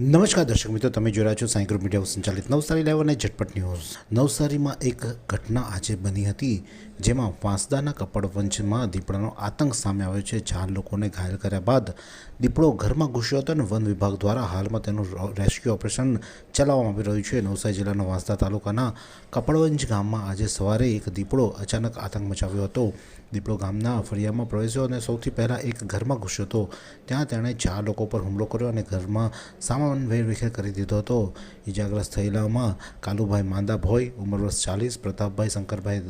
નમસ્કાર દર્શક મિત્રો, તમે જોઈ રહ્યા છો સાંઈ ગ્રુપ મીડિયા સંચાલિત નવસારી લાઈવ અને ઝટપટ ન્યૂઝ. નવસારીમાં એક ઘટના આજે બની હતી, જેમાં વાંસદાના કપડવંશમાં દીપડાનો આતંક સામે આવ્યો છે. ચાર લોકોને ઘાયલ કર્યા બાદ દીપડો ઘરમાં ઘૂસ્યો હતો અને વન વિભાગ દ્વારા હાલમાં તેનું રેસ્ક્યુ ઓપરેશન ચલાવવામાં આવી રહ્યું છે. નવસારી જિલ્લાના વાંસદા તાલુકાના કપડવંજ ગામમાં આજે સવારે એક દીપડો અચાનક આતંક મચાવ્યો હતો. દીપડો ગામના ફળિયામાં પ્રવેશ્યો અને સૌથી પહેલાં એક ઘરમાં ઘૂસ્યો હતો. ત્યાં તેણે ચાર લોકો પર હુમલો કર્યો અને ઘરમાં સામાન વેરવિખેર કરી દીધો હતો. ઇજાગ્રસ્ત થયેલામાં કાલુભાઈ માંદા ભોઈ ઉંમર વર્ષ ચાલીસ, પ્રતાપભાઈ શંકરભાઈ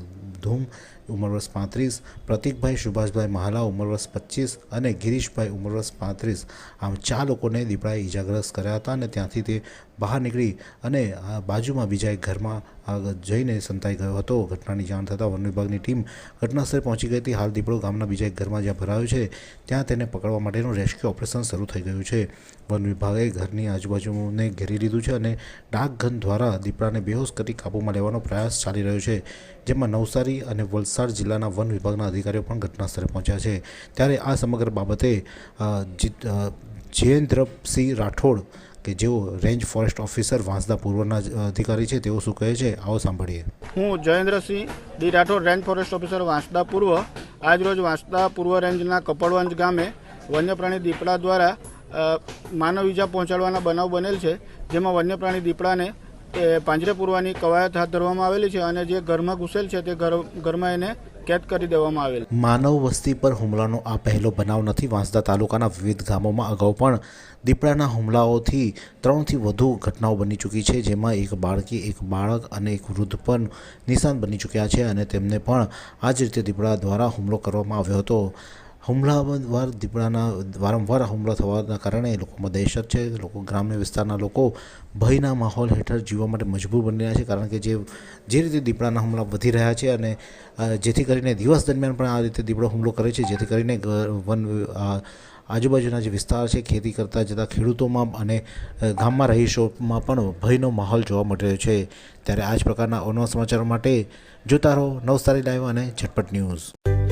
ધૂમ ઉંમર વર્ષ પાંત્રીસ, પ્રતિકભાઈ સુભાષભાઈ મહાલા ઉંમર વર્ષ પચીસ અને ગિરીશભાઈ ઉંમર વર્ષ પાંત્રીસ. આમ ચાર લોકોને દીપડાએ ઇજાગ્રસ્ત કર્યા હતા અને ત્યાંથી તે બહાર નીકળી અને બાજુમાં બીજા એક ઘરમાં આ જઈને સંતાઈ ગયો હતો. ઘટનાની જાણ થતાં વન વિભાગની ટીમ ઘટનાસ્થળે પહોંચી ગઈ હતી. હાલ દીપડો ગામના બીજા એક ઘરમાં જ્યાં ભરાયો છે ત્યાં તેને પકડવા માટેનું રેસ્ક્યુ ઓપરેશન શરૂ થઈ ગયું છે. વન વિભાગે ઘરની આજુબાજુને ઘેરી લીધું છે અને ડાકઘન દ્વારા દીપડાને બેહોશ કરી કાબૂમાં લેવાનો પ્રયાસ ચાલી રહ્યો છે જેમાં નવસારી અને વલસાડ જિલ્લાના વન વિભાગના અધિકારીઓ પણ ઘટનાસ્થળે પહોંચ્યા છે. ત્યારે આ સમગ્ર બાબતે અ, જીત- અ, રાઠોડ કે જેઓ રેન્જ ફોરેસ્ટ ઓફિસર વાંસદા પૂર્વના અધિકારી છે, તેઓ શું કહે છે? આવો સાંભળીએ. હું Jayendrasinh D Rathod, range forest officer Vansda પૂર્વ. આજરોજ વાંસદા પૂર્વ રેન્જના કપડવંજ ગામે વન્યપ્રાણી દીપડા દ્વારા માનવ ઈજા પહોંચાડવાના બનાવ બનેલ છે, જેમાં વન્યપ્રાણી દીપડાને એ પાંજરે પૂરવાની કવાયત હાથ ધરવામાં આવેલી છે અને જે ઘરમાં ઘૂસેલ છે તે ઘર ઘરમાં એને કેદ કરી દેવામાં આવેલ. માનવ વસ્તી પર હુમલાનો આ પહેલો બનાવ નથી. વાંસદા તાલુકાના વિવિધ ગામોમાં અગાઉ પણ દીપડાના હુમલાઓથી ત્રણથી વધુ ઘટનાઓ બની ચૂકી છે, જેમાં એક બાળકી, એક બાળક અને એક વૃદ્ધ પણ નિશાન બની ચૂક્યા છે અને તેમને પણ આ જ રીતે દીપડા દ્વારા હુમલો કરવામાં આવ્યો હતો. હુમલાવાર દીપડાના, વારંવાર હુમલા થવાના કારણે લોકોમાં દહેશત છે. લોકો ગ્રામ્ય વિસ્તારના લોકો ભયના માહોલ હેઠળ જીવવા માટે મજબૂર બની રહ્યા છે, કારણ કે જે જે રીતે દીપડાના હુમલા વધી રહ્યા છે અને જેથી કરીને દિવસ દરમિયાન પણ આ રીતે દીપડો હુમલો કરે છે, જેથી કરીને વન આજુબાજુના જે વિસ્તાર છે, ખેતી કરતા જતા ખેડૂતોમાં અને ગામમાં રહીશોમાં પણ ભયનો માહોલ જોવા મળી રહ્યો છે. ત્યારે આ જ પ્રકારના અવનવા સમાચારો માટે જોતા રહો નવસારી લાઈવ અને ઝટપટ ન્યૂઝ.